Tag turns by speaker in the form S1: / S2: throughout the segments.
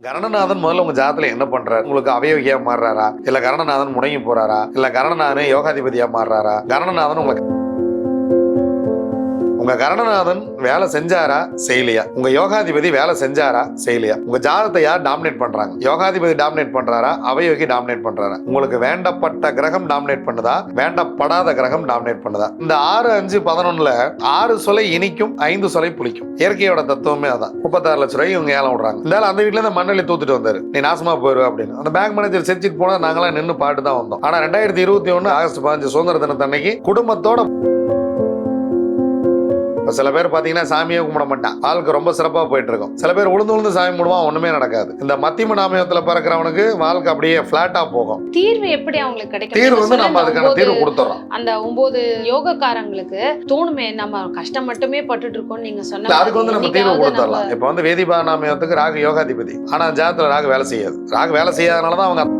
S1: கரணநாதன் முதல்ல உங்க ஜாதத்துல என்ன பண்றாரு? உங்களுக்கு அவயோகியா மாறுறாரா? இல்ல கரணநாதன் முடங்கி போறாரா? இல்ல கரணநாதன் யோகாதிபதியா மாறுறாரா? கரணநாதன் உங்களுக்கு உங்க கரணநாதன் வேலை செஞ்சாரா? செய்யலையா. உங்க யோகாதிபதி வேலை செஞ்சாரா? செய்யலையா. உங்க ஜாதத்தை யார் டாமினேட் பண்றாங்க? யோகாதிபதி டாமினேட் பண்றாரா? அவயோகி டாமினேட் பண்றாரா? உங்களுக்கு வேண்டப்பட்ட கிரகம் டாமினேட் பண்ணுதா? வேண்டப்படாத கிரகம் டாமினேட் பண்ணுதா? இந்த ஆறு அஞ்சு பதினொன்னுல ஆறு சொலை இனிக்கும் ஐந்து சொலை புளிக்கும். இயற்கையோட தத்துவமே அதான். முப்பத்தாறு லட்ச ரூபாய் இவங்க ஏலம் விடுறாங்க. இருந்தாலும் அந்த வீட்டுல இருந்து மண்ணெளி தூத்துட்டு வந்தாரு. நீ நாசமா போயிருவ அப்படின்னு. அந்த பேங்க் மேனேஜர் செஞ்சுட்டு போனா நாங்களாம் நின்று பாட்டு தான் வந்தோம். ஆனா ரெண்டாயிரத்தி இருபத்தி ஒன்று ஆகஸ்ட் பதினஞ்சு சுதந்திர தினத்தன்னைக்கு குடும்பத்தோட இப்ப சில பேர் பாத்தீங்கன்னா சாமியே கும்பிட மாட்டான். வாழ்க்கை ரொம்ப சிறப்பா போயிட்டு இருக்கும் சில பேர் உளுந்து உளுந்து சாமி கும்பிடுவான் ஒண்ணுமே நடக்காது. இந்த மத்தியம நாமயத்துல பிறக்கிறவனுக்கு வாழ்க்கை அப்படியே பிளாட்டா போகும்.
S2: தீர்வு எப்படி அவங்களுக்கு கிடைக்கும்?
S1: தீர்வு வந்து நம்ம அதுக்கான தீர்வு கொடுத்துறோம்.
S2: அந்த ஒன்பது யோகக்காரங்களுக்கு தோணுமே நம்ம கஷ்டம் மட்டுமே பட்டுட்டு இருக்கோம் நீங்க சொன்ன
S1: அதுக்கு வந்து நம்ம தீர்வு கொடுத்துடலாம். இப்ப வந்து வேதிபா நாமயத்துக்கு ராகு யோகாதிபதி. ஆனா ஜாதத்துல ராகு வேலை செய்யாது. ராகு வேலை செய்யாதனாலதான் அவங்க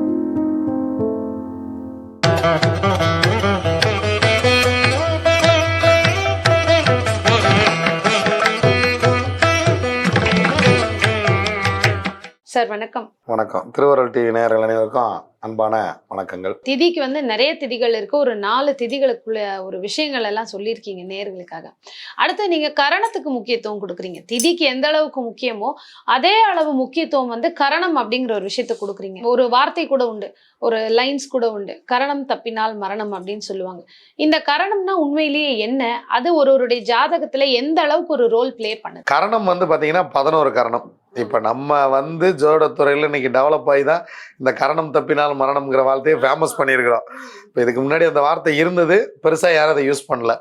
S2: சார் வணக்கம்.
S1: வணக்கம். திருவருள் டிவி நேயர்கள் அனைவருக்கும் அன்பான வணக்கங்கள்.
S2: திதிக்கு வந்து நிறைய திதிகள் இருக்கு. ஒரு நாலு திதிகளுக்குள்ள ஒரு விஷயங்கள் எல்லாம் சொல்லியிருக்கீங்க நேர்களுக்காக அடுத்து நீங்க கரணத்துக்கு முக்கியத்துவம் கொடுக்குறீங்க. திதிக்கு எந்த அளவுக்கு முக்கியமோ அதே அளவு முக்கியத்துவம் வந்து கரணம் அப்படிங்கிற ஒரு விஷயத்த கொடுக்குறீங்க. ஒரு வார்த்தை கூட உண்டு. ஒரு லைன்ஸ் கூட உண்டு. கரணம் தப்பினால் மரணம் அப்படின்னு சொல்லுவாங்க. இந்த கரணம்னா உண்மையிலேயே என்ன? அது ஒருவருடைய ஜாதகத்துல எந்த அளவுக்கு ஒரு ரோல் ப்ளே பண்ணுது?
S1: கரணம் வந்து பாத்தீங்கன்னா பதினோரு கரணம். இப்போ நம்ம வந்து ஜோடத்துறையில இன்றைக்கி டெவலப் ஆகி தான் இந்த கரணம் தப்பினால் மரணம்ங்கிற வார்த்தையை ஃபேமஸ் பண்ணியிருக்கிறோம். இப்போ இதுக்கு முன்னாடி அந்த வார்த்தை இருந்தது பெருசாக யாரும் அதை யூஸ் பண்ணல.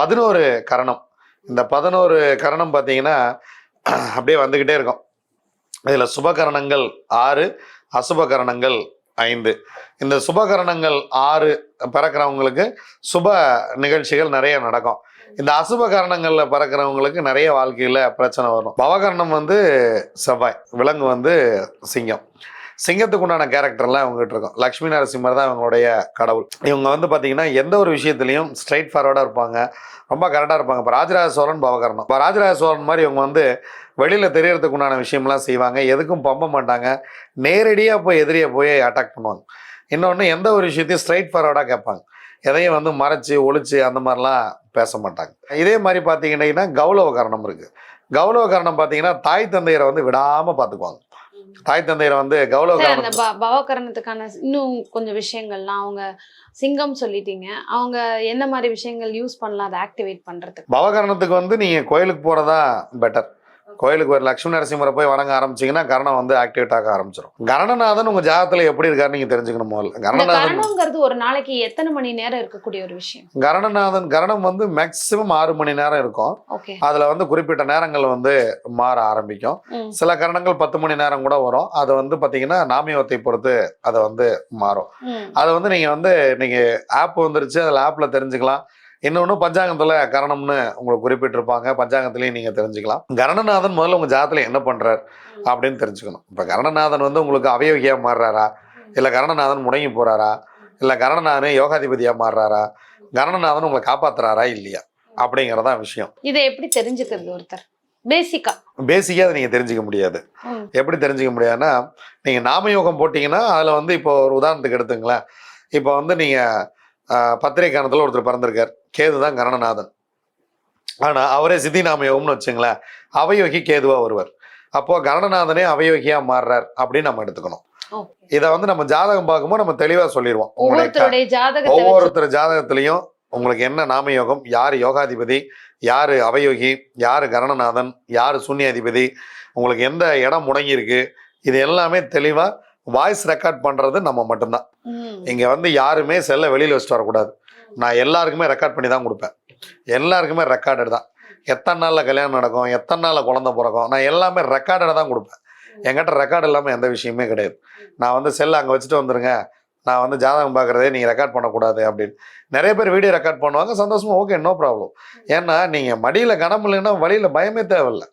S1: பதினோரு கரணம். இந்த பதினோரு கரணம் பார்த்தீங்கன்னா அப்படியே வந்துக்கிட்டே இருக்கும். இதில் சுபகரணங்கள் ஆறு அசுபகரணங்கள் ஐந்து. இந்த சுபகரணங்கள் ஆறு பிறக்கிறவங்களுக்கு சுப நிகழ்ச்சிகள் நிறைய நடக்கும். இந்த அசுப கரணங்கள்ல பறக்கிறவங்களுக்கு நிறைய வாழ்க்கையில் பிரச்சனை வரும். பவகரணம் வந்து செவ்வாய் விலங்கு வந்து சிங்கம். சிங்கத்துக்கு உண்டான கேரக்டர்லாம் இவங்ககிட்ட இருக்கும். லக்ஷ்மி நரசிம்மர் தான் இவங்களுடைய கடவுள். இவங்க வந்து பார்த்தீங்கன்னா எந்த ஒரு விஷயத்துலையும் ஸ்ட்ரைட் ஃபார்வர்டாக இருப்பாங்க. ரொம்ப கரெக்டாக இருப்பாங்க. இப்போ ராஜராஜ சோழன் பவகரணம். இப்போ ராஜராஜ சோழன் மாதிரி இவங்க வந்து வெளியில் தெரியறதுக்கு உண்டான விஷயம்லாம் செய்வாங்க. எதுக்கும் பம்ப மாட்டாங்க. நேரடியாக போய் எதிரியை போய் அட்டாக் பண்ணுவாங்க. இன்னொன்று எந்த ஒரு விஷயத்தையும் ஸ்ட்ரைட் ஃபார்வர்டாக கேட்பாங்க. எதையும் வந்து மறைச்சு ஒளிச்சு அந்த மாதிரிலாம் பேச மாட்டாங்க. இதே மாதிரி பார்த்தீங்கன்னா கௌரவ காரணம் இருக்குது கௌரவ காரணம் பார்த்தீங்கன்னா தாய் தந்தையரை வந்து விடாமல் பார்த்துக்குவாங்க தாய் தந்தையரை வந்து கௌரவ
S2: பவகரணத்துக்கான இன்னும் கொஞ்சம் விஷயங்கள்லாம் அவங்க சிங்கம் சொல்லிட்டீங்க. அவங்க என்ன மாதிரி விஷயங்கள் யூஸ் பண்ணலாம் அதை ஆக்டிவேட் பண்றதுக்கு?
S1: பவகரணத்துக்கு வந்து நீங்கள் கோயிலுக்கு போகிறதா பெட்டர் கோயிலுக்கு ஒரு லட்சுமி நரசிம்மரை போய் வணங்க ஆரம்பிச்சீங்கன்னா கரணம் வந்து ஆக்டிவேட் ஆக ஆரம்பிச்சிடும் கரணநாதன் உங்கள் ஜாதகத்தில் எப்படி இருக்காருன்னு நீங்கள் தெரிஞ்சுக்கணும் முதல்ல. கரணநாதன்
S2: ஒரு நாளைக்கு எத்தனை மணி நேரம் இருக்கக்கூடிய ஒரு விஷயம்?
S1: கரணநாதன் கரணம் வந்து மேக்சிமம் ஆறு மணி நேரம் இருக்கும். அதில் வந்து குறிப்பிட்ட நேரங்கள் வந்து மாற ஆரம்பிக்கும். சில கரணங்கள் பத்து மணி நேரம் கூட வரும். அது வந்து பார்த்தீங்கன்னா நாமியவத்தை பொறுத்து அதை வந்து மாறும். அதை வந்து நீங்கள் வந்து இன்னைக்கு ஆப் வந்துருச்சு அதில் ஆப்பில் தெரிஞ்சுக்கலாம். இன்னொன்று பஞ்சாங்கத்தில் கரணம்னு உங்களுக்கு குறிப்பிட்டிருப்பாங்க. பஞ்சாங்கத்திலையும் நீங்கள் தெரிஞ்சுக்கலாம். கரணநாதன் முதல்ல உங்கள் ஜாதத்தில் என்ன பண்ணுறார் அப்படின்னு தெரிஞ்சுக்கணும். இப்போ கரணநாதன் வந்து உங்களுக்கு அவயோகியாக மாறுறாரா? இல்லை கரணநாதன் முடங்கி போகிறாரா இல்லை கரணநாதன் யோகாதிபதியாக மாறுறாரா? கரணநாதன் உங்களை காப்பாத்துறாரா இல்லையா? அப்படிங்கிறதான் விஷயம்.
S2: இதை எப்படி தெரிஞ்சுக்கிறது ஒருத்தர்? பேசிக்கா
S1: பேசிக்காக அதை நீங்கள் தெரிஞ்சுக்க முடியாது. எப்படி தெரிஞ்சுக்க முடியாதுன்னா நீங்கள் நாமயோகம் போட்டிங்கன்னா அதில் வந்து இப்போ ஒரு உதாரணத்துக்கு எடுத்துங்களேன். இப்போ வந்து நீங்கள் பத்திரை காரணத்தில் ஒருத்தர் பிறந்திருக்கார். கேது தான் கரணநாதன். ஆனால் அவரே சித்தி நாமயோகம்னு வச்சுங்களேன் அவயோகி கேதுவாக வருவார் அப்போது கரணநாதனே அவயோகியாக மாறுறார் அப்படின்னு நம்ம எடுத்துக்கணும். இதை வந்து நம்ம ஜாதகம் பார்க்கும்போது நம்ம தெளிவாக சொல்லிடுவோம் ஒவ்வொருத்தர் ஜாதகத்திலையும் உங்களுக்கு என்ன நாமயோகம் யார் யோகாதிபதி யார் அவயோகி யார் கரணநாதன் யார் சூன்யாதிபதி உங்களுக்கு எந்த இடம் முடங்கியிருக்கு இது எல்லாமே தெளிவாக வாய்ஸ் ரெக்கார்ட் பண்ணுறது நம்ம மட்டும்தான். இங்கே வந்து யாருமே செல்லை வெளியில் வச்சுட்டு வரக்கூடாது. நான் எல்லாருக்குமே ரெக்கார்ட் பண்ணி தான் கொடுப்பேன். எல்லாருக்குமே ரெக்கார்டட் தான். எத்தனை நாளில் கல்யாணம் நடக்கும் எத்தனை நாளில் குழந்தை பிறக்கும் நான் எல்லாமே ரெக்கார்டடாக தான் கொடுப்பேன். என்கிட்ட ரெக்கார்டு இல்லாமல் எந்த விஷயமே கிடையாது. நான் வந்து செல்லை அங்கே வச்சுட்டு வந்துருங்க. நான் வந்து ஜாதகம் பார்க்குறதே நீங்கள் ரெக்கார்ட் பண்ணக்கூடாது அப்படின்னு. நிறைய பேர் வீடியோ ரெக்கார்ட் பண்ணுவாங்க சந்தோஷமா ஓகே நோ ப்ராப்ளம் ஏன்னா நீங்கள் மடியில் கனம் இல்லைன்னா வழியில் பயமே தேவையில்ல.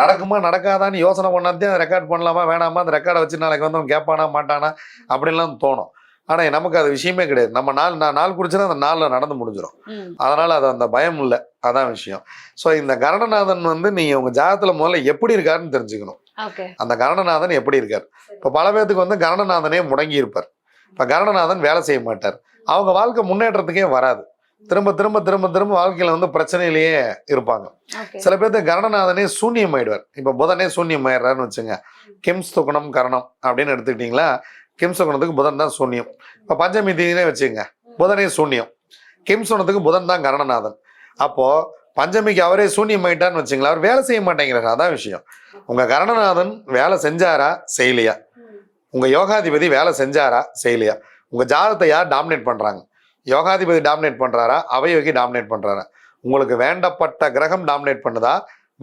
S1: நடக்குமா நடக்காதான்னு யோசனை பண்ணாதே ரெக்கார்ட் பண்ணலாமா வேணாமா அந்த ரெக்கார்டை வச்சு நாளைக்கு வந்து அவன் கேட்பானா மாட்டானா அப்படின்லாம் தோணும். ஆனால் நமக்கு அது விஷயமே கிடையாது. நம்ம நாள் நான் நாள் குறிச்சுன்னா அந்த நாளில் நடந்து முடிஞ்சிடும். அதனால் அது அந்த பயம் இல்லை. அதான் விஷயம். ஸோ இந்த கரணநாதன் வந்து நீங்கள் உங்கள் ஜாதகத்தில் முதல்ல எப்படி இருக்காருன்னு தெரிஞ்சுக்கணும். அந்த கரணநாதன் எப்படி இருக்கார்? இப்போ பல பேர்த்துக்கு வந்து கரணநாதனே முடங்கி இருப்பார். இப்போ கரணநாதன் வேலை செய்ய மாட்டார். அவங்க வாழ்க்கை முன்னேற்றத்துக்கே வராது. திரும்ப திரும்ப திரும்ப திரும்ப வாழ்க்கையில வந்து பிரச்சனையிலேயே இருப்பாங்க. சில பேர்த்து கரணநாதனே சூன்யம் ஆயிடுவார் இப்போ புதனே சூன்யம் ஆயிடுறாருன்னு வச்சுங்க. கிம்ஸ் துக்குணம் கரணம் அப்படின்னு எடுத்துக்கிட்டிங்களா? கிம்ஸ் புதன் தான் சூன்யம். இப்போ பஞ்சமி தீதினே வச்சுங்க. புதனே சூன்யம். கிம்ஸ் புதன் தான் கரணநாதன். அப்போது பஞ்சமிக்கு அவரே சூன்யம் ஆயிட்டான்னு வச்சுங்களா அவர் வேலை செய்ய மாட்டேங்கிறார். அதான் விஷயம். உங்கள் கரணநாதன் வேலை செஞ்சாரா? செய்யலையா? உங்கள் யோகாதிபதி வேலை செஞ்சாரா? செய்யலையா? உங்கள் ஜாதத்தை யார் டாமினேட் பண்ணுறாங்க யோகாதிபதி டாமினேட் பண்ணுறாரா அவையோகி டாமினேட் பண்ணுறாரா உங்களுக்கு வேண்டப்பட்ட கிரகம் டாமினேட் பண்ணுதா?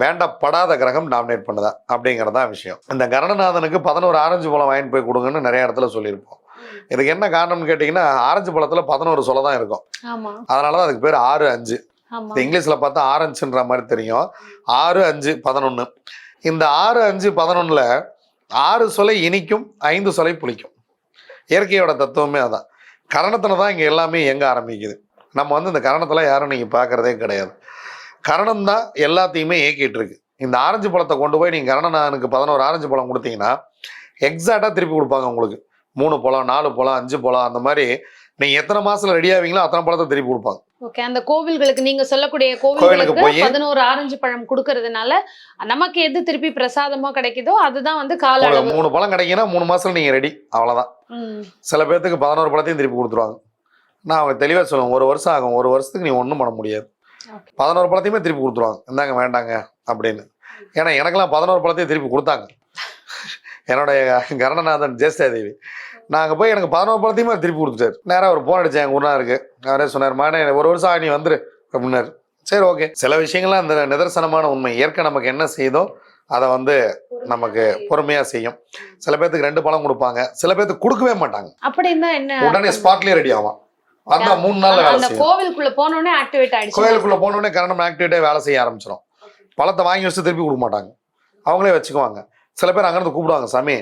S1: வேண்டப்படாத கிரகம் டாமினேட் பண்ணுதா? அப்படிங்கறதா விஷயம். இந்த கரணநாதனுக்கு பதினோரு ஆரஞ்சு பழம் வாங்கிட்டு போய் கொடுங்கன்னு நிறைய இடத்துல சொல்லியிருப்போம். இதுக்கு என்ன காரணம்னு கேட்டிங்கன்னா ஆரஞ்சு பழத்துல பதினோரு சொல்ல தான் இருக்கும். அதனால தான் அதுக்கு பேர் ஆறு அஞ்சு. இங்கிலீஷ்ல பார்த்தா ஆரஞ்சுன்ற மாதிரி தெரியும். ஆறு அஞ்சு பதினொன்று இந்த ஆறு அஞ்சு பதினொன்னுல ஆறு சொலை இனிக்கும் ஐந்து சொலை புளிக்கும். இயற்கையோட தத்துவமே அதான். கரணத்தில் தான் இங்கே எல்லாமே எங்க ஆரம்பிக்குது. நம்ம வந்து இந்த கரணத்தில் யாரும் நீங்கள் பார்க்கறதே கிடையாது. கரணம் தான் எல்லாத்தையுமே இயக்கிட்டு இருக்கு இந்த ஆரஞ்சு பழத்தை கொண்டு போய் நீங்கள் கரணநாதனுக்கு பதினோரு ஆரஞ்சு பழம் கொடுத்தீங்கன்னா எக்ஸாக்டாக திருப்பி கொடுப்பாங்க உங்களுக்கு. மூணு பழம் நாலு பழம் அஞ்சு பழம் அந்த மாதிரி நீங்கள் எத்தனை மாசத்துல ரெடி ஆவீங்களோ அத்தனை பழத்தை திருப்பி கொடுப்பாங்க.
S2: ஓகே அந்த கோவில்களுக்கு நீங்க சொல்லக்கூடிய கோவில்களுக்கு
S1: போய்
S2: பதினோரு ஆரஞ்சு பழம் கொடுக்கறதுனால நமக்கு எது திருப்பி பிரசாதமா கிடைக்குதோ அதுதான் வந்து கால
S1: மூணு பழம் கிடைக்குன்னா மூணு மாசத்துல நீங்கள் ரெடி அவ்வளோதான்
S2: ம்.
S1: சில பேர்த்துக்கு பதினோரு பழத்தையும் திருப்பி கொடுத்துருவாங்க. நான் அவங்க தெளிவாக சொல்லுவேன் ஒரு வருஷம் ஆகும் ஒரு வருஷத்துக்கு நீ ஒன்றும் பண்ண முடியாது. பதினோரு பழத்தையுமே திருப்பி கொடுத்துருவாங்க. இந்தாங்க வேண்டாங்க அப்படின்னு. ஏன்னா எனக்கெல்லாம் பதினோரு பழத்தையும் திருப்பி கொடுத்தாங்க. என்னுடைய கரணநாதன் ஜெயஸ்தாதேவி நாங்கள் போய் எனக்கு பதினோரு பழத்தையுமே திருப்பி கொடுத்துட்டாரு. நேராக ஒரு போன் அடிச்சேன் எங்கள் ஊர்னா இருக்கு. அவரே சொன்னார் மாடே ஒரு வருஷம் ஆகி நீ வந்துரு அப்படின்னாரு. சரி ஓகே. சில விஷயங்கள்லாம் அந்த நிதர்சனமான உண்மை. இயற்கை நமக்கு என்ன செய்தோ அதை வந்து நமக்கு பொறுமையாக செய்யும். சில பேர்த்துக்கு ரெண்டு பழம் கொடுப்பாங்க. சில பேர்த்துக்கு கொடுக்கவே மாட்டாங்க.
S2: அப்படின்னா என்ன?
S1: உடனே ஸ்பாட்லயே ரெடி ஆகும் வந்தா மூணு நாள்ல வேலை
S2: அந்த
S1: செய்யும்.
S2: கோவிலுக்குள்ள போனோடனே ஆக்டிவேட் ஆயிடுச்சு.
S1: கோயிலுக்குள்ள போன உடனே கரணம் ஆக்டிவிட்டே வேலை செய்ய ஆரம்பிச்சிடும் பழத்தை வாங்கி வச்சு திருப்பி கொடுக்க மாட்டாங்க. அவங்களே வச்சுக்குவாங்க. சில பேர் அங்கிருந்து கூப்பிடுவாங்க சாமி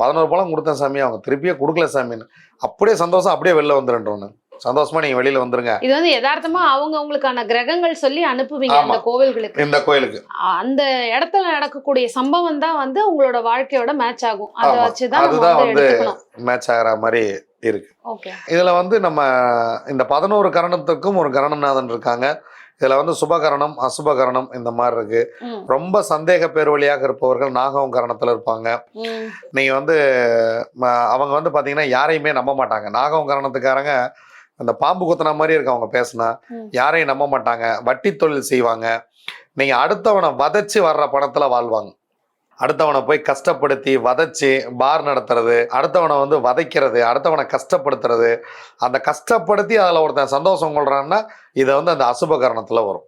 S1: பதினோரு பழம் கொடுத்தேன் சாமி அவங்க திருப்பியே கொடுக்கல சாமின்னு. அப்படியே சந்தோஷம் அப்படியே வெளில வந்துருன்றோன்னு சந்தோஷமா நீங்க வெளியில வந்துருங்க.
S2: இது வந்து யதார்த்தமா அவங்க அவங்களுக்கான கிரகங்கள் சொல்லி அனுப்புவீங்க. அந்த கோவில்களுக்கு.
S1: இந்த கோயிலுக்கு.
S2: அந்த இடத்துல நடக்கக்கூடிய சம்பவம் தான் வந்து உங்களோட வாழ்க்கையோட மேட்ச் ஆகும். அதை. வச்சுதான்
S1: அதுதான்
S2: வந்து
S1: மேட்ச் ஆகிற மாதிரி இருக்கு. இதுல வந்து நம்ம இந்த பதினோரு கரணத்துக்கும் ஒரு கரணநாதன் இருக்காங்க. இதுல வந்து சுபகரணம் அசுபகரணம் இந்த மாதிரி இருக்கு. ரொம்ப சந்தேக பேர் வழியாக இருப்பவர்கள் நாகம் கரணத்துல இருப்பாங்க. நீங்க வந்து அவங்க வந்து பாத்தீங்கன்னா யாரையுமே நம்ப மாட்டாங்க. நாகம் கரணத்துக்காரங்க அந்த பாம்பு குத்துன மாதிரி இருக்கு அவங்க பேசுனா. யாரையும் நம்ப மாட்டாங்க. வட்டி தொழில் செய்வாங்க. நீங்க அடுத்தவனை வதச்சு வர்ற பணத்துல வாழ்வாங்க. அடுத்தவனை போய் கஷ்டப்படுத்தி வதச்சு பார் நடத்துறது அடுத்தவனை வந்து வதைக்கிறது அடுத்தவனை கஷ்டப்படுத்துறது அந்த கஷ்டப்படுத்தி அதில் ஒருத்தன் சந்தோஷம் கொள்றான்னா இதை வந்து அந்த அசுப கரணத்துல வரும்.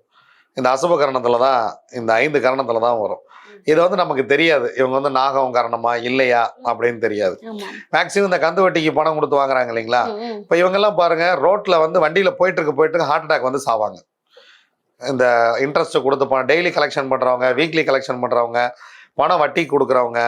S1: இந்த அசுப கரணத்துல தான் இந்த ஐந்து கரணத்துல தான் வரும். இது வந்து நமக்கு தெரியாது. இவங்க வந்து நாகம் காரணமா இல்லையா? அப்படின்னு தெரியாது. மேக்சிமம் இந்த கந்து வட்டிக்கு பணம் கொடுத்து வாங்குறாங்க இல்லைங்களா. இப்போ இவங்கெல்லாம் பாருங்க ரோட்ல வந்து வண்டியில போயிட்டு இருக்கு போயிட்டு இருக்கு ஹார்ட் அட்டாக் வந்து சாவாங்க. இந்த இன்ட்ரெஸ்ட் கொடுத்து டெய்லி கலெக்ஷன் பண்றவங்க வீக்லி கலெக்ஷன் பண்றவங்க பணம் வட்டி கொடுக்குறவங்க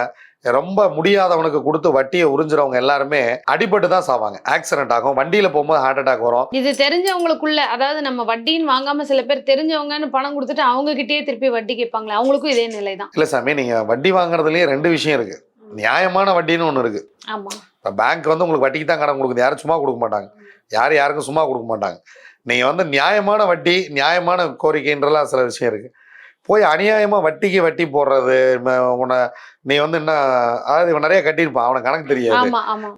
S1: ரொம்ப முடியாதவனுக்கு கொடுத்து வட்டியை உறிஞ்சுறவங்க எல்லாருமே அடிபட்டு தான் சாவாங்க. ஆக்சிடென்ட் ஆகும் வண்டியில போகும்போது ஹார்ட் அட்டாக் வரும்.
S2: இது தெரிஞ்சவங்களுக்குள்ள அதாவது நம்ம வட்டின்னு வாங்காம சில பேர் தெரிஞ்சவங்கன்னு பணம் கொடுத்துட்டு அவங்க கிட்டயே திருப்பி வட்டி கேட்பாங்களே அவங்களுக்கும் இதே நிலை தான்.
S1: இல்ல சாமி நீங்க வட்டி வாங்குறதுலயே ரெண்டு விஷயம் இருக்கு. நியாயமான வட்டின்னு ஒன்று இருக்கு.
S2: ஆமா.
S1: இப்போ பேங்க் வந்து உங்களுக்கு வட்டிக்கு தான் கடன் கொடுக்குது. யாரும் சும்மா கொடுக்க மாட்டாங்க. யாரும் யாருக்கும் சும்மா கொடுக்க மாட்டாங்க. நீங்கள் வந்து நியாயமான வட்டி நியாயமான கோரிக்கைன்றலாம் சில விஷயம் இருக்கு. போய் அநியாயமாக வட்டிக்கு வட்டி போடுறது உன்னை நீ வந்து என்ன அதாவது இவன் நிறைய கட்டியிருப்பான் அவனுக்கு கணக்கு தெரியாது.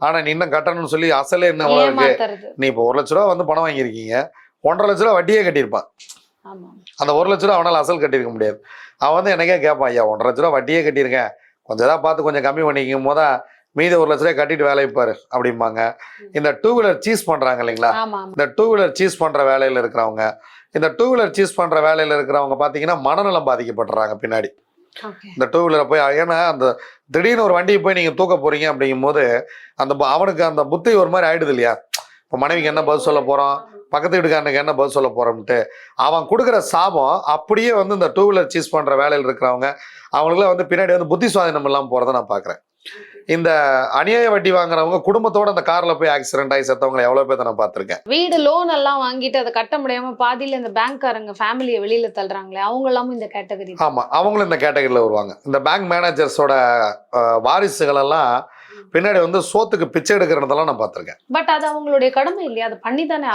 S1: ஆனால் நீ இன்னும் கட்டணும்னு சொல்லி அசலே என்ன இருக்கு நீ இப்போ ஒரு லட்ச ரூபா வந்து பணம் வாங்கியிருக்கீங்க ஒன்றரை லட்ச ரூபா வட்டியே கட்டியிருப்பான். அந்த ஒரு லட்ச ரூபா அவனால் அசல் கட்டியிருக்க முடியாது. அவன் வந்து எனக்கே கேட்பான் ஐயா ஒன்றரை லட்ச ரூபா வட்டியே கட்டியிருக்கேன். கொஞ்சம் ஏதாவது பார்த்து கொஞ்சம் கம்மி பண்ணிக்கும் போதா மீதி ஒரு லட்ச ரூபாய் கட்டிட்டு வேலையை பாரு அப்படிம்பாங்க. இந்த டூ வீலர் சீஸ் பண்றாங்க இல்லைங்களா? இந்த டூ வீலர் சீஸ் பண்ற வேலையில இருக்கிறவங்க இந்த டூ வீலர் சீஸ் பண்ற வேலையில இருக்கிறவங்க பாத்தீங்கன்னா மனநலம் பாதிக்கப்படுறாங்க பின்னாடி. இந்த டூ வீலரை போய் ஏன்னா அந்த திடீர்னு ஒரு வண்டியை போய் நீங்க தூக்க போறீங்க அப்படிங்கும்போது அந்த ப- அவனுக்கு அந்த புத்தி ஒரு மாதிரி ஆயிடுது இல்லையா? இப்போ மனைவிக்கு என்ன பதில் சொல்ல போறோம் பக்கத்து வீட்டுக்காரனுக்கு என்ன பதில் சொல்ல போறோம்ட்டு அவன் கொடுக்குற சாபம் அப்படியே வந்து இந்த டூ வீலர் சீஸ் பண்ற வேலையில் இருக்கிறவங்க அவங்களுக்குலாம் வந்து பின்னாடி வந்து புத்தி சுவாதீனம் இல்லாமல் போறதை நான் பார்க்குறேன் இந்த அநியாய வட்டி வாங்குறவங்க குடும்பத்தோட அந்த கார்ல போய் ஆக்சிடென்ட் ஆகி செத்தவங்களை எவ்வளவு பேர் நான் பார்த்திருக்கேன்.
S2: வீடு லோன் எல்லாம் வாங்கிட்டு அதை கட்ட முடியாம பாதியில இந்த பேங்க்காரங்க ஃபேமிலியை வெளியில தள்ளுறாங்களே அவங்க எல்லாமும் இந்த கேட்டகரி
S1: ஆமா அவங்களும் இந்த கேட்டகரியில வருவாங்க. இந்த பேங்க் மேனேஜர்ஸோட வாரிசுகள் எல்லாம் பின்னாடி வந்து சோத்துக்கு பிச்சை எடுக்கிறதெல்லாம் நான் பார்த்திருக்கேன்.
S2: பட் அது அவங்களுடைய கடமை இல்லையா? அதை பண்ணி தானே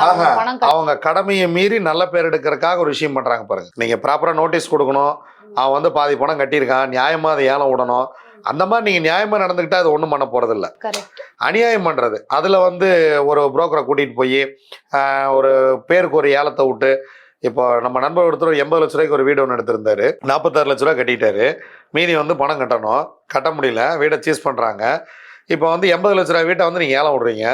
S1: அவங்க கடமையை மீறி நல்ல பேர் எடுக்கிறதுக்காக ஒரு விஷயம் பண்றாங்க பாருங்க. நீங்க ப்ராப்பரா நோட்டீஸ் கொடுக்கணும். அவன் வந்து பாதி பணம் கட்டியிருக்கான். நியாயமா அதை ஏலம் விடணும். அந்த மாதிரி நீங்க நியாயமா நடந்துக்கிட்டா அது ஒண்ணும் பண்ண போறது இல்ல
S2: கரெக்ட்
S1: அநியாயம் பண்றது. அதுல வந்து ஒரு புரோக்கரை கூட்டிட்டு போய் ஒரு பேருக்கு ஒரு ஏலத்தை விட்டு இப்போ நம்ம நண்பர் ஒருத்தர் எண்பது லட்ச ரூபாய்க்கு ஒரு வீடு ஒன்று எடுத்திருந்தாரு. நாற்பத்தாறு லட்ச ரூபா கட்டிட்டாரு. மீதி வந்து பணம் கட்டணும். கட்ட முடியல. வீடை சீஸ் பண்றாங்க. இப்போ வந்து எண்பது லட்ச ரூபாய் வீட்டை வந்து நீங்க ஏலம் விடுறீங்க.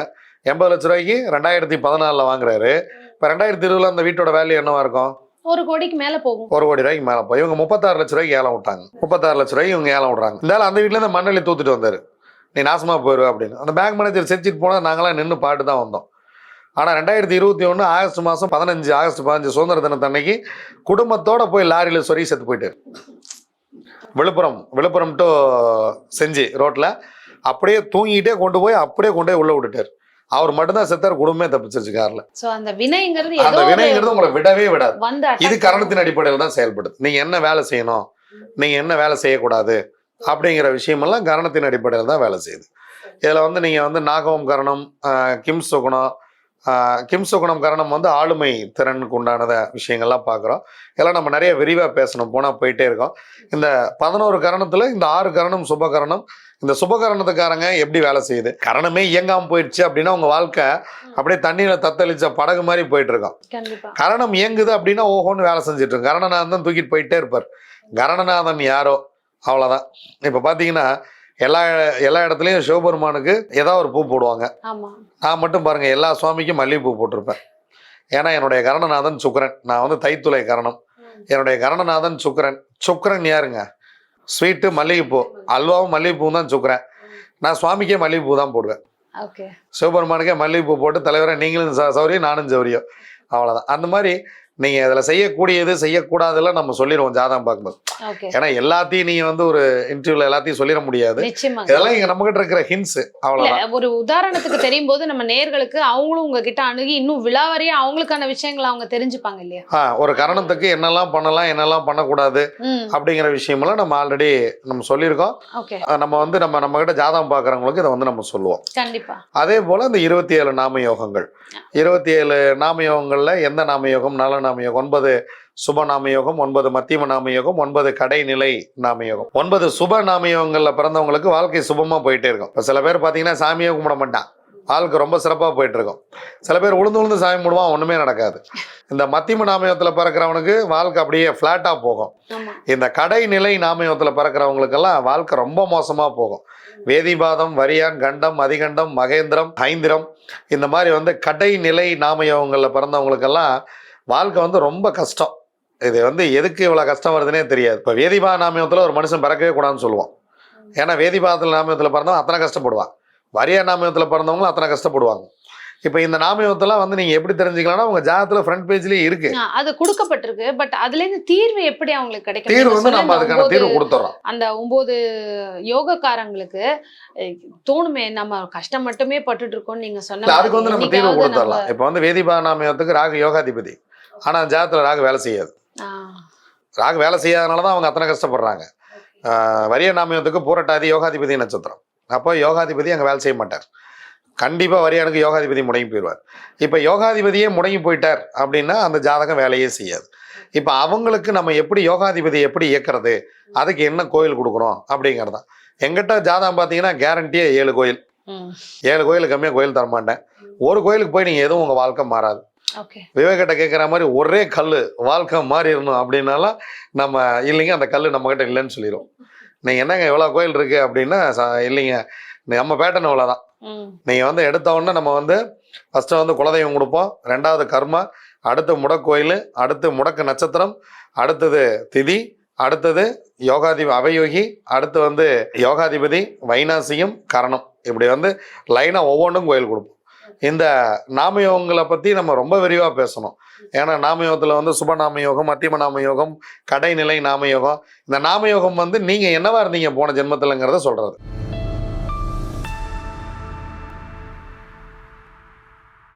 S1: எண்பது லட்ச ரூபாய்க்கு ரெண்டாயிரத்தி பதினாலில் வாங்குறாரு. இப்போ ரெண்டாயிரத்தி இருபதுல அந்த வீட்டோட வேல்யூ என்னவா இருக்கும்?
S2: ஒரு கோடிக்கு மேல போகும்.
S1: ஒரு கோடி ரூபாய்க்கு மேல போய் இவங்க முப்பத்தாறு லட்ச ரூபாய்க்கு ஏலம் விட்டாங்க. முப்பத்தாறு லட்ச ரூபாய்க்கு இவங்க ஏலம் விடுறாங்க. இருந்தாலும் அந்த வீட்டுல இருந்து மண்ணெளி தூத்துட்டு வந்தாரு. நீ நாசமா போயிடுவ அப்படின்னு. அந்த பேங்க் மேனேஜர் செஞ்சுட்டு போனால் நாங்களாம் நின்று பாட்டு தான் வந்தோம். ஆனால் ரெண்டாயிரத்தி இருபத்தி ஒன்று ஆகஸ்ட் மாதம் பதினஞ்சு ஆகஸ்ட் பதினஞ்சு சுதந்திர தினத்தன்னைக்கு குடும்பத்தோட போய் லாரியில் சொறி செத்து போயிட்டு விழுப்புரம் விழுப்புரம் டு செஞ்சு ரோட்டில் அப்படியே தூங்கிட்டே கொண்டு போய் அப்படியே கொண்டு போய் உள்ள விட்டுட்டார். அவர் மட்டும்தான் செத்தார் குடும்பமே தப்பிச்சிருச்சு காரில்.
S2: அந்த வினைங்கிறது
S1: அந்த வினைங்கிறது உங்களை விடவே விடாது. இது கரணத்தின் அடிப்படையில் தான் செயல்படுது. நீங்க என்ன வேலை செய்யணும்? நீங்க என்ன வேலை செய்யக்கூடாது? அப்படிங்கிற விஷயமெல்லாம் கரணத்தின் அடிப்படையில் தான் வேலை செய்யுது. இதுல வந்து நீங்க வந்து நாகவம் கரணம் ஆஹ் கிம் சுகுணம் கிம் சுகுணம் கரணம் வந்து ஆளுமை திறனுக்கு உண்டானத விஷயங்கள்லாம் பார்க்குறோம் இதெல்லாம் நம்ம நிறைய விரிவாக பேசணும். போனால் போயிட்டே இருக்கோம். இந்த பதினோரு கரணத்தில் இந்த ஆறு கரணம் சுபகரணம் இந்த சுபகரணத்துக்காரங்க எப்படி வேலை செய்யுது? கரணமே இயங்காமல் போயிடுச்சு அப்படின்னா உங்க வாழ்க்கை அப்படியே தண்ணியில் தத்தளிச்ச படகு மாதிரி போயிட்டு இருக்கோம் கரணம் இயங்குது அப்படின்னா ஓஹோன்னு வேலை செஞ்சுட்டு இருக்கும். கரணநாதன் தூக்கிட்டு போயிட்டே இருப்பார். கரணநாதன் யாரோ? அவ்வளோதான் இப்போ பார்த்தீங்கன்னா எல்லா எல்லா இடத்துலையும் சிவபெருமானுக்கு ஏதாவது ஒரு பூ போடுவாங்க. நான் மட்டும் பாருங்க எல்லா சுவாமிக்கும் மல்லிகைப்பூ போட்டிருப்பேன். ஏன்னா என்னுடைய கரணநாதன் சுக்கரன். நான் வந்து தைத்துளை கரணம். என்னுடைய கரணநாதன் சுக்கரன். சுக்கரன் யாருங்க? ஸ்வீட்டு மல்லிகைப்பூ அல்வாவும் மல்லிகைப்பூவும் தான் சுக்கரன் நான் சுவாமிக்கே மல்லிகைப்பூ தான் போடுவேன். சிவபெருமானுக்கே மல்லிகைப்பூ போட்டு தலைவரை நீங்களும் சௌரியம் நானும் சௌரியம். அவ்வளோதான் அந்த மாதிரி நீங்கள் இதில் செய்யக்கூடியது செய்யக்கூடாதெல்லாம் நம்ம சொல்லிடுவோம் ஜாதகம் பார்க்கும்போது. ஏன்னா எல்லாத்தையும் நீங்கள் வந்து ஒரு இன்டர்வியூவில் எல்லாத்தையும் சொல்லிட முடியாது. இதெல்லாம் இங்கே நம்மகிட்ட இருக்கிற ஹின்ஸ் அவ்வளோதான்
S2: ஒரு உதாரணத்துக்கு தெரியும் போது நம்ம நேர்களுக்கு அவங்களும் உங்ககிட்ட அணுகி இன்னும் விழாவறியா அவங்களுக்கான விஷயங்களை அவங்க தெரிஞ்சுப்பாங்க இல்லையா?
S1: ஆ ஒரு கரணத்துக்கு என்னெல்லாம் பண்ணலாம் என்னெல்லாம் பண்ணக்கூடாது அப்படிங்கிற விஷயமெல்லாம் நம்ம ஆல்ரெடி நம்ம சொல்லியிருக்கோம். நம்ம வந்து நம்ம நம்மகிட்ட ஜாதகம் பார்க்குறவங்களுக்கு இதை வந்து நம்ம சொல்லுவோம்.
S2: கண்டிப்பா.
S1: அதே போல் இந்த இருபத்தி ஏழு நாம யோகங்கள் இருபத்தி ஏழு நாம யோகங்களில் எந்த நாம யோகம் நல்ல நாம யோகம் ஒன்பது சுப நாம யோகம் ஒன்பது மத்தியம நாம யோகம் ஒன்பது கடைநிலை நாம யோகம் ஒன்பது சுப நாம யோகங்களில் பிறந்தவங்களுக்கு வாழ்க்கை சுபமாக போயிட்டே இருக்கும். இப்போ சில பேர் பார்த்தீங்கன்னா சாமியே கும்பிட மாட்டான். வாழ்க்கை ரொம்ப சிறப்பாக போயிட்டு இருக்கும். சில பேர் உளுந்து உளுந்து சாமி கும்பிடுவான் ஒன்றுமே நடக்காது. இந்த மத்தியம நாமயத்தில் பிறக்கிறவனுக்கு வாழ்க்கை அப்படியே ஃப்ளாட்டாக போகும். இந்த கடைநிலை நாமயத்தில் பிறக்கிறவங்களுக்கெல்லாம் வாழ்க்கை ரொம்ப மோசமாக போகும். வேதிபாதம் வரியான் கண்டம் அதிகண்டம் மகேந்திரம் ஐந்திரம் இந்த மாதிரி வந்து கடைநிலை நாமயங்களில் பிறந்தவங்களுக்கெல்லாம் வாழ்க்கை வந்து ரொம்ப கஷ்டம். இது வந்து எதுக்கு இவ்வளோ கஷ்டம் வருதுன்னே தெரியாது. இப்போ வேதிபா நாமயத்தில் ஒரு மனுஷன் பிறக்கவே கூடாதுன்னு சொல்லுவோம் ஏன்னா வேதிபாதத்தில் நாமயத்தில் பிறந்தவன் அத்தனை கஷ்டப்படுவான். வரியா நாமயத்தில் பிறந்தவங்களும் அத்தனை கஷ்டப்படுவாங்க. இப்போ இந்த நாமயத்தெல்லாம் வந்து நீங்கள் எப்படி தெரிஞ்சுக்கலாம்னா உங்கள் ஜாதகத்தில் ஃப்ரண்ட் பேஜ்லேயே இருக்கு.
S2: அது கொடுக்கப்பட்டிருக்கு. பட் அதுல இருந்து தீர்வு எப்படி அவங்களுக்கு கிடைக்கும்?
S1: தீர்வு
S2: நீங்க
S1: வந்து நம்ம அதுக்கான தீர்வு கொடுத்துட்றோம்
S2: அந்த ஒன்பது யோகக்காரங்களுக்கு தோணுமே நம்ம கஷ்டம் மட்டுமே பட்டுட்டு இருக்கோம் நீங்க சொன்ன
S1: அதுக்கு வந்து. நம்ம தீர்வு கொடுத்துடலாம். இப்போ வந்து வேதிபா நாமயத்துக்கு ராகு யோகாதிபதி. ஆனால் ஜாதத்தில் ராகு வேலை செய்யாது. ராகு வேலை செய்யாதனால தான் அவங்க அத்தனை கஷ்டப்படுறாங்க. வரிய நாமயத்துக்கு பூரட்டாதி யோகாதிபதி நட்சத்திரம். அப்போ யோகாதிபதி அங்கே வேலை செய்ய மாட்டார். கண்டிப்பாக வரியானுக்கு யோகாதிபதி முடங்கி போயிடுவார். இப்போ யோகாதிபதியே முடங்கி போயிட்டார் அப்படின்னா அந்த ஜாதகம் வேலையே செய்யாது. இப்போ அவங்களுக்கு நம்ம எப்படி யோகாதிபதி எப்படி இயக்கிறது? அதுக்கு என்ன கோயில் கொடுக்குறோம்? அப்படிங்கிறது தான் எங்கிட்ட ஜாதகம் பார்த்தீங்கன்னா கேரண்டியே ஏழு கோயில். ஏழு கோயிலுக்கு கம்மியாக கோயில் தரமாட்டேன். ஒரு கோயிலுக்கு போய் நீங்கள் எதுவும் உங்கள் வாழ்க்கை மாறாது. விவேகிட்ட கேட்குற மாதிரி ஒரே கல் வாழ்க்கை மாறிடணும் அப்படின்னாலாம் நம்ம இல்லைங்க அந்த கல் நம்மக்கிட்ட இல்லைன்னு சொல்லிடுவோம் நீங்கள் என்னங்க எவ்வளோ கோயில் இருக்குது அப்படின்னா இல்லைங்க. நம்ம பேட்டர்ன் இவ்வளோதான் நீங்கள் வந்து எடுத்த உடனே நம்ம வந்து ஃபஸ்ட்டு வந்து குலதெய்வம் கொடுப்போம் ரெண்டாவது கர்மா அடுத்து முடக்கோயில் அடுத்து முடக்கு நட்சத்திரம் அடுத்தது திதி அடுத்தது யோகாதிபதி அவயோகி அடுத்து வந்து யோகாதிபதி வைநாசியம் கரணம். இப்படி வந்து லைனாக ஒவ்வொன்றும் கோயில் கொடுப்போம். இந்த நாமயோகங்களை பற்றி நம்ம ரொம்ப விரிவாக பேசணும். ஏன்னா நாமயோகத்தில் வந்து சுப நாமயோகம் மத்தியம நாமயோகம் கடைநிலை நாமயோகம். இந்த நாமயோகம் வந்து நீங்கள் என்னவா இருந்தீங்க போன ஜென்மத்தில்ங்கிறத சொல்கிறது